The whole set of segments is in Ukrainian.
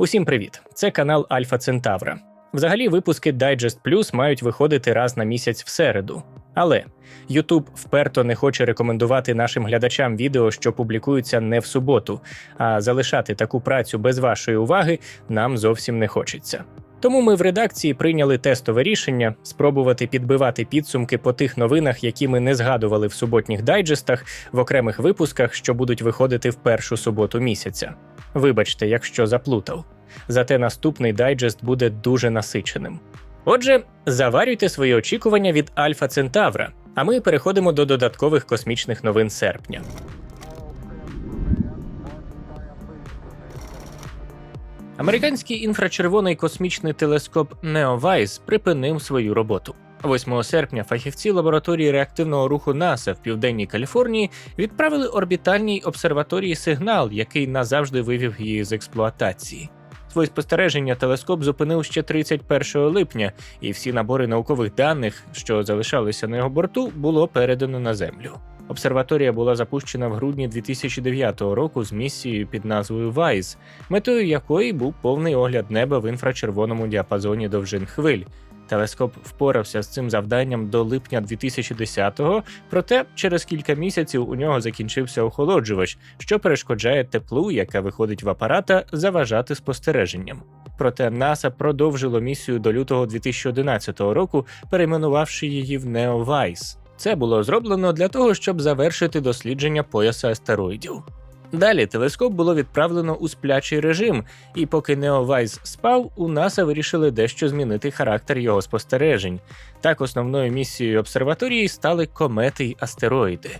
Усім привіт! Це канал Альфа Центавра. Взагалі, випуски Digest Plus мають виходити раз на місяць в середу. Але YouTube вперто не хоче рекомендувати нашим глядачам відео, що публікуються не в суботу, а залишати таку працю без вашої уваги нам зовсім не хочеться. Тому ми в редакції прийняли тестове рішення спробувати підбивати підсумки по тих новинах, які ми не згадували в суботніх дайджестах в окремих випусках, що будуть виходити в першу суботу місяця. Вибачте, якщо заплутав. Зате наступний дайджест буде дуже насиченим. Отже, заварюйте свої очікування від Альфа Центавра, а ми переходимо до додаткових космічних новин серпня. Американський інфрачервоний космічний телескоп NEOVISE припинив свою роботу. 8 серпня фахівці лабораторії реактивного руху НАСА в південній Каліфорнії відправили орбітальній обсерваторії сигнал, який назавжди вивів її з експлуатації. Свої спостереження телескоп зупинив ще 31 липня, і всі набори наукових даних, що залишалися на його борту, було передано на землю. Обсерваторія була запущена в грудні 2009 року з місією під назвою WISE, метою якої був повний огляд неба в інфрачервоному діапазоні довжин хвиль. Телескоп впорався з цим завданням до липня 2010-го, проте через кілька місяців у нього закінчився охолоджувач, що перешкоджає теплу, яка виходить в апарата, заважати спостереженням. Проте НАСА продовжило місію до лютого 2011 року, перейменувавши її в NEOVISE. Це було зроблено для того, щоб завершити дослідження пояса астероїдів. Далі телескоп було відправлено у сплячий режим, і поки Неовайз спав, у НАСА вирішили дещо змінити характер його спостережень. Так, основною місією обсерваторії стали комети й астероїди.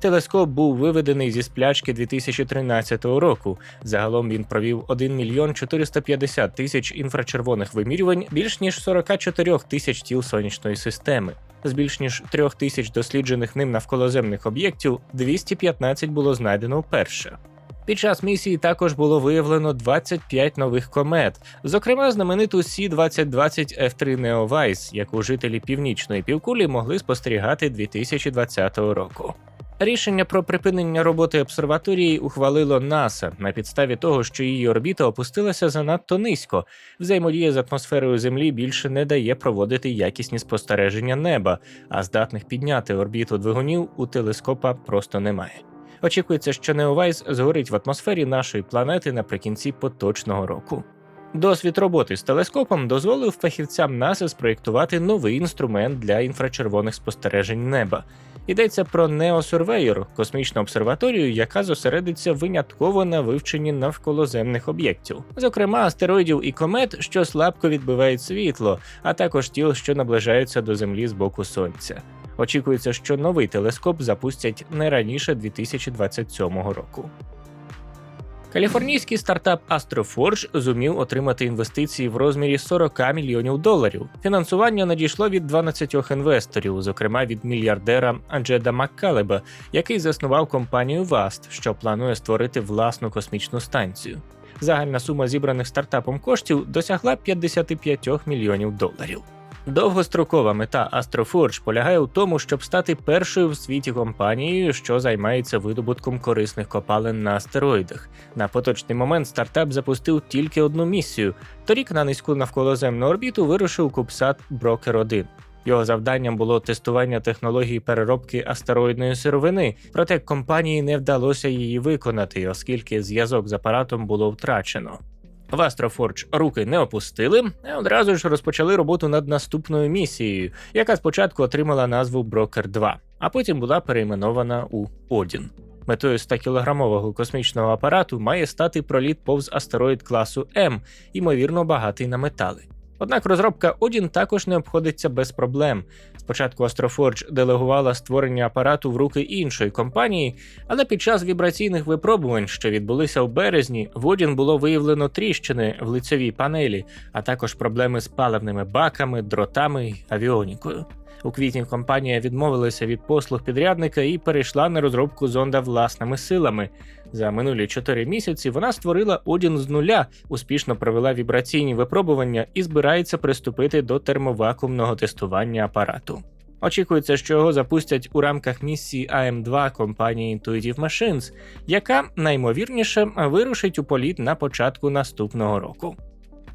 Телескоп був виведений зі сплячки 2013 року. Загалом він провів 1 мільйон 450 тисяч інфрачервоних вимірювань більш ніж 44 тисяч тіл сонячної системи. З більш ніж трьох тисяч досліджених ним навколоземних об'єктів 215 було знайдено вперше. Під час місії також було виявлено 25 нових комет, зокрема знамениту C-2020 F3 NeoVise, яку жителі північної півкулі могли спостерігати 2020 року. Рішення про припинення роботи обсерваторії ухвалило НАСА на підставі того, що її орбіта опустилася занадто низько. Взаємодія з атмосферою Землі більше не дає проводити якісні спостереження неба, а здатних підняти орбіту двигунів у телескопа просто немає. Очікується, що Неовайс згорить в атмосфері нашої планети наприкінці поточного року. Досвід роботи з телескопом дозволив фахівцям НАСА спроєктувати новий інструмент для інфрачервоних спостережень неба. Йдеться про Неосурвейор, космічну обсерваторію, яка зосередиться винятково на вивченні навколоземних об'єктів, зокрема астероїдів і комет, що слабко відбивають світло, а також тіл, що наближаються до Землі з боку сонця. Очікується, що новий телескоп запустять не раніше 2027 року. Каліфорнійський стартап AstroForge зумів отримати інвестиції в розмірі 40 мільйонів доларів. Фінансування надійшло від 12 інвесторів, зокрема від мільярдера Аджеда Маккалеба, який заснував компанію VAST, що планує створити власну космічну станцію. Загальна сума зібраних стартапом коштів досягла 55 мільйонів доларів. Довгострокова мета AstroForge полягає у тому, щоб стати першою в світі компанією, що займається видобутком корисних копалин на астероїдах. На поточний момент стартап запустив тільки одну місію. Торік на низьку навколоземну орбіту вирушив Кубсат Брокер 1 Його завданням було тестування технології переробки астероїдної сировини, проте компанії не вдалося її виконати, оскільки зв'язок з апаратом було втрачено. В Астрофорж руки не опустили, а одразу ж розпочали роботу над наступною місією, яка спочатку отримала назву Брокер 2, а потім була перейменована у Одін. Метою 100-кілограмового космічного апарату має стати проліт повз астероїд класу М, ймовірно, багатий на метали. Однак розробка Одін також не обходиться без проблем. Спочатку Astroforge делегувала створення апарату в руки іншої компанії, але під час вібраційних випробувань, що відбулися у березні, в Одін було виявлено тріщини в лицевій панелі, а також проблеми з паливними баками, дротами й авіонікою. У квітні компанія відмовилася від послуг підрядника і перейшла на розробку зонда власними силами. За минулі чотири місяці вона створила Одін з нуля, успішно провела вібраційні випробування і збирається приступити до термовакуумного тестування апарату. Очікується, що його запустять у рамках місії АМ2 компанії Intuitive Machines, яка наймовірніше вирушить у політ на початку наступного року.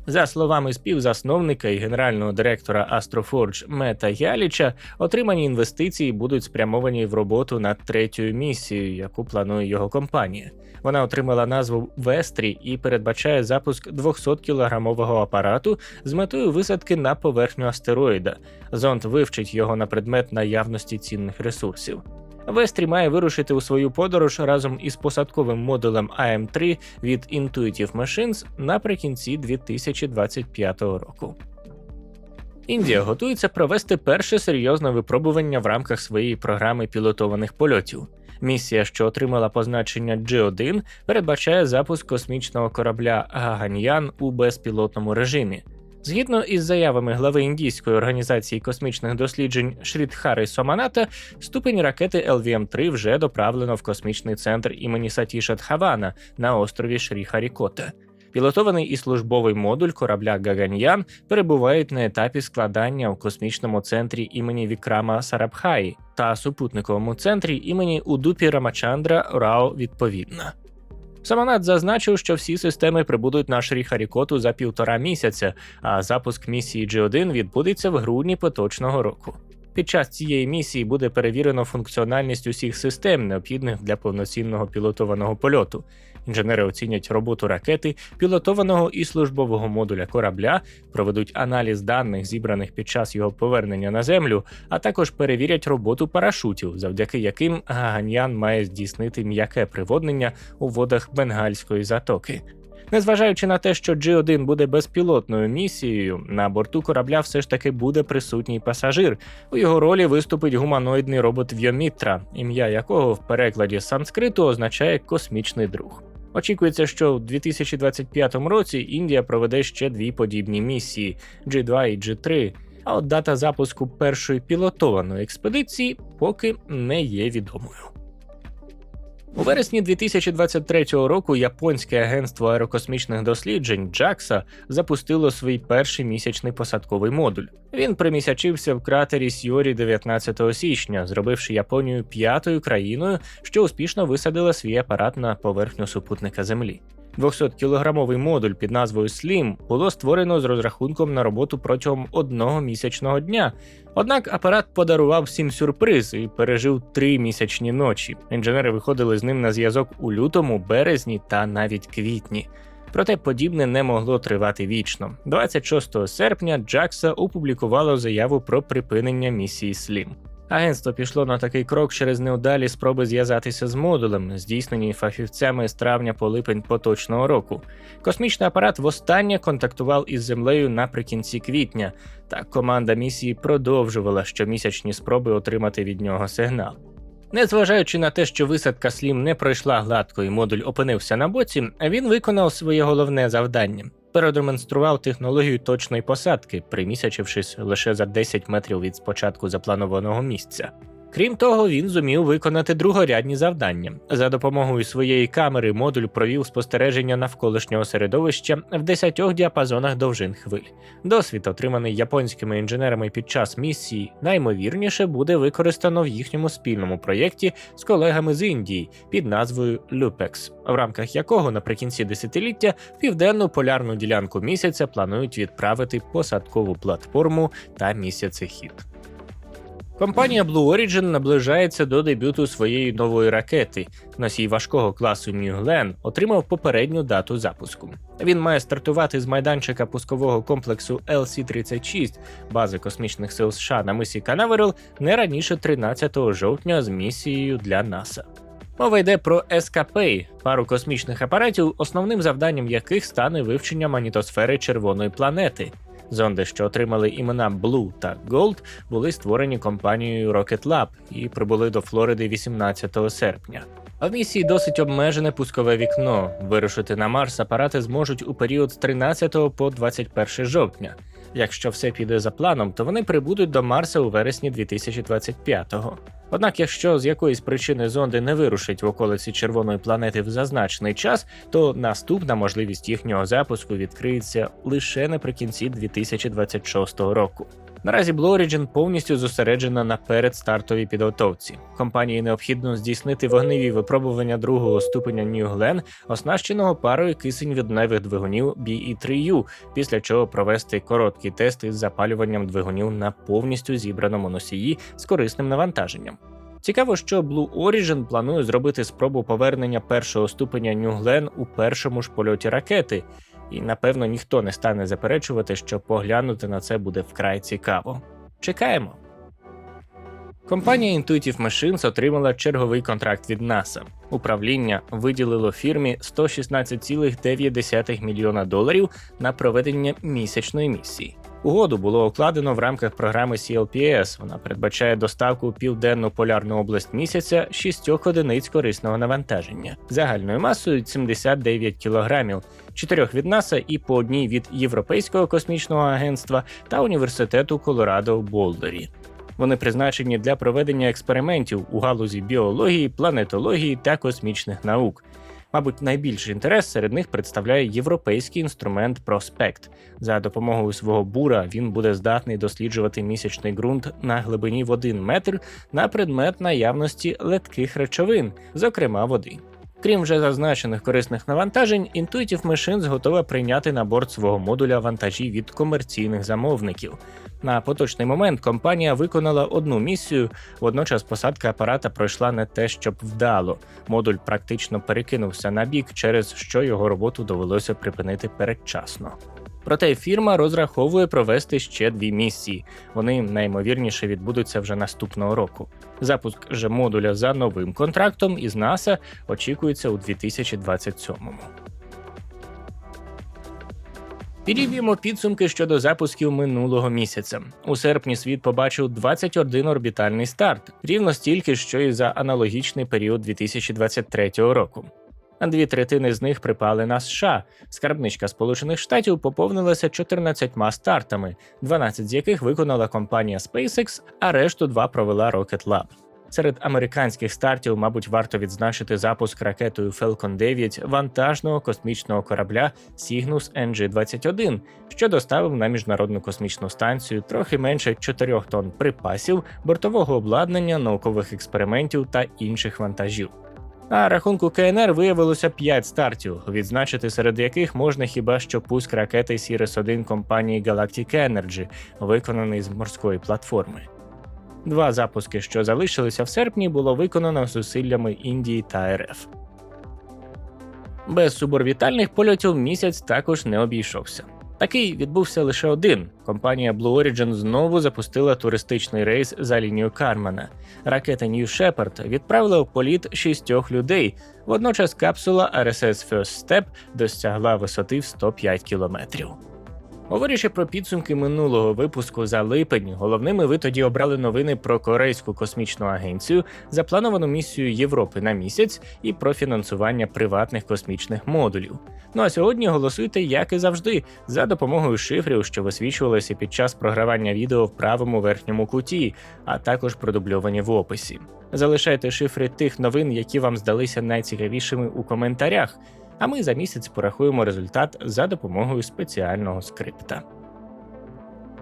За словами співзасновника і генерального директора Astroforge Мета Яліча, отримані інвестиції будуть спрямовані в роботу над третьою місією, яку планує його компанія. Вона отримала назву Вестрі і передбачає запуск 200 кілограмового апарату з метою висадки на поверхню астероїда. Зонд вивчить його на предмет наявності цінних ресурсів. Вестрі має вирушити у свою подорож разом із посадковим модулем AM3 від Intuitive Machines наприкінці 2025 року. Індія готується провести перше серйозне випробування в рамках своєї програми пілотованих польотів. Місія, що отримала позначення G1, передбачає запуск космічного корабля Гаганьян у безпілотному режимі. Згідно із заявами глави індійської організації космічних досліджень Шрідхари Соманата, ступень ракети LVM-3 вже доправлено в космічний центр імені Сатіша Тхавана на острові Шрі-Харікота. Пілотований і службовий модуль корабля Гаганьян перебувають на етапі складання у космічному центрі імені Вікрама Сарабхаї та супутниковому центрі імені Удупі Рамачандра Рао відповідно. Саманат зазначив, що всі системи прибудуть на Шрі-Харікоту за півтора місяця, а запуск місії G1 відбудеться в грудні поточного року. Під час цієї місії буде перевірено функціональність усіх систем, необхідних для повноцінного пілотованого польоту. Інженери оцінять роботу ракети, пілотованого і службового модуля корабля, проведуть аналіз даних, зібраних під час його повернення на землю, а також перевірять роботу парашутів, завдяки яким Гаганьян має здійснити м'яке приводнення у водах Бенгальської затоки. Незважаючи на те, що G1 буде безпілотною місією, на борту корабля все ж таки буде присутній пасажир. У його ролі виступить гуманоїдний робот Вйомітра, ім'я якого в перекладі з санскриту означає космічний друг. Очікується, що в 2025 році Індія проведе ще дві подібні місії G2 і G3, а от дата запуску першої пілотованої експедиції поки не є відомою. У вересні 2023 року японське агентство аерокосмічних досліджень JAXA запустило свій перший місячний посадковий модуль. Він примісячився в кратері Сьорі 19 січня, зробивши Японію п'ятою країною, що успішно висадила свій апарат на поверхню супутника Землі. 200-кілограмовий модуль під назвою SLIM було створено з розрахунком на роботу протягом одного місячного дня. Однак апарат подарував всім сюрприз і пережив три місячні ночі. Інженери виходили з ним на зв'язок у лютому, березні та навіть квітні. Проте подібне не могло тривати вічно. 26 серпня JAXA опублікувало заяву про припинення місії SLIM. Агентство пішло на такий крок через неудалі спроби зв'язатися з модулем, здійснені фахівцями з травня по липень поточного року. Космічний апарат востаннє контактував із землею наприкінці квітня, та команда місії продовжувала щомісячні спроби отримати від нього сигнал. Незважаючи на те, що висадка Слім не пройшла гладко і модуль опинився на боці, він виконав своє головне завдання. Передемонстрував технологію точної посадки, примісячившись лише за 10 метрів від спочатку запланованого місця. Крім того, він зумів виконати другорядні завдання. За допомогою своєї камери модуль провів спостереження навколишнього середовища в 10 діапазонах довжин хвиль. Досвід, отриманий японськими інженерами під час місії, наймовірніше буде використано в їхньому спільному проєкті з колегами з Індії під назвою LUPEX, в рамках якого наприкінці десятиліття південну полярну ділянку місяця планують відправити посадкову платформу та місяцехід. Компанія Blue Origin наближається до дебюту своєї нової ракети. Носій важкого класу New Glenn отримав попередню дату запуску. Він має стартувати з майданчика пускового комплексу LC-36 бази космічних сил США на мисі Канаверал не раніше 13 жовтня з місією для НАСА. Мова йде про СКП, пару космічних апаратів, основним завданням яких стане вивчення манітосфери червоної планети. Зонди, що отримали імена Blue та Gold, були створені компанією Rocket Lab і прибули до Флориди 18 серпня. А в місії досить обмежене пускове вікно. Вирушити на Марс апарати зможуть у період з 13 по 21 жовтня. Якщо все піде за планом, то вони прибудуть до Марса у вересні 2025-го. Однак, якщо з якоїсь причини зонди не вирушить в околиці червоної планети в зазначений час, то наступна можливість їхнього запуску відкриється лише наприкінці 2026 року. Наразі Blue Origin повністю зосереджена на передстартовій підготовці. Компанії необхідно здійснити вогневі випробування другого ступеня New Glenn, оснащеного парою кисень відневих двигунів BE3U, після чого провести короткі тести з запалюванням двигунів на повністю зібраному носії з корисним навантаженням. Цікаво, що Blue Origin планує зробити спробу повернення першого ступеня New Glenn у першому ж польоті ракети, і напевно ніхто не стане заперечувати, що поглянути на це буде вкрай цікаво. Чекаємо. Компанія Intuitive Machines отримала черговий контракт від NASA. Управління виділило фірмі 116,9 мільйона доларів на проведення місячної місії. Угоду було укладено в рамках програми CLPS. Вона передбачає доставку у південну полярну область місяця шістьох одиниць корисного навантаження загальною масою 79 кілограмів, чотирьох від НАСА і по одній від Європейського космічного агентства та університету Колорадо Болдері. Вони призначені для проведення експериментів у галузі біології, планетології та космічних наук. Мабуть, найбільший інтерес серед них представляє європейський інструмент Проспект. За допомогою свого бура він буде здатний досліджувати місячний ґрунт на глибині в один метр на предмет наявності летких речовин, зокрема води. Крім вже зазначених корисних навантажень, Intuitive Machines готова прийняти на борт свого модуля вантажі від комерційних замовників. На поточний момент компанія виконала одну місію, водночас посадка апарата пройшла не те, щоб вдало. Модуль практично перекинувся на бік, через що його роботу довелося припинити передчасно. Проте фірма розраховує провести ще дві місії. Вони наймовірніше відбудуться вже наступного року. Запуск же модуля за новим контрактом із НАСА очікується у 2027-му. Підіб'ємо підсумки щодо запусків минулого місяця. У серпні світ побачив 21 орбітальний старт, рівно стільки, що і за аналогічний період 2023 року. Дві третини з них припали на США. Скарбничка Сполучених Штатів поповнилася 14 стартами, 12 з яких виконала компанія SpaceX, а решту два провела Rocket Lab. Серед американських стартів, мабуть, варто відзначити запуск ракетою Falcon 9 вантажного космічного корабля Cygnus NG-21, що доставив на міжнародну космічну станцію трохи менше 4 тонн припасів, бортового обладнання, наукових експериментів та інших вантажів. На рахунку КНР виявилося 5 стартів, відзначити серед яких можна хіба що пуск ракети Сірес 1 компанії Galactic Energy, виконаний з морської платформи. Два запуски, що залишилися в серпні, було виконано зусиллями Індії та РФ. Без суборбітальних польотів місяць також не обійшовся. Такий відбувся лише один. Компанія Blue Origin знову запустила туристичний рейс за лінію Кармана. Ракета New Shepard відправила в політ шістьох людей. Водночас капсула RSS First Step досягла висоти в 105 кілометрів. Говорячи про підсумки минулого випуску за липень, головними ви тоді обрали новини про Корейську космічну агенцію, заплановану місію Європи на місяць і про фінансування приватних космічних модулів. Ну а сьогодні голосуйте, як і завжди, за допомогою шифрів, що висвічувалися під час програвання відео в правому верхньому куті, а також продубльовані в описі. Залишайте шифри тих новин, які вам здалися найцікавішими у коментарях а ми за місяць порахуємо результат за допомогою спеціального скрипта.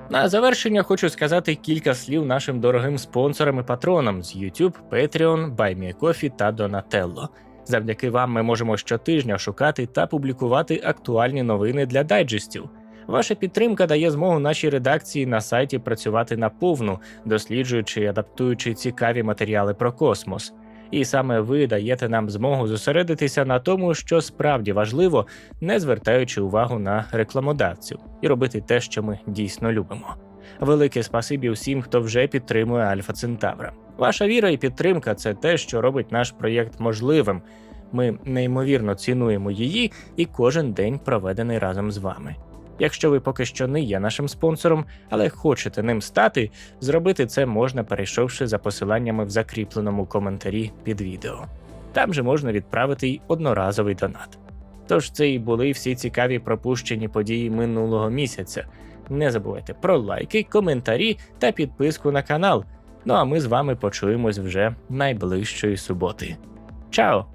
На завершення хочу сказати кілька слів нашим дорогим спонсорам і патронам з YouTube, Patreon, BuyMeACoffee та Donatello. Завдяки вам ми можемо щотижня шукати та публікувати актуальні новини для дайджестів. Ваша підтримка дає змогу нашій редакції на сайті працювати наповну, досліджуючи і адаптуючи цікаві матеріали про космос і саме ви даєте нам змогу зосередитися на тому, що справді важливо, не звертаючи увагу на рекламодавців, і робити те, що ми дійсно любимо. Велике спасибі всім, хто вже підтримує Альфа Центавра. Ваша віра і підтримка це те, що робить наш проєкт можливим. Ми неймовірно цінуємо її і кожен день проведений разом з вами. Якщо ви поки що не є нашим спонсором, але хочете ним стати, зробити це можна, перейшовши за посиланнями в закріпленому коментарі під відео. Там же можна відправити й одноразовий донат. Тож це і були всі цікаві пропущені події минулого місяця. Не забувайте про лайки, коментарі та підписку на канал. Ну а ми з вами почуємось вже найближчої суботи. Чао!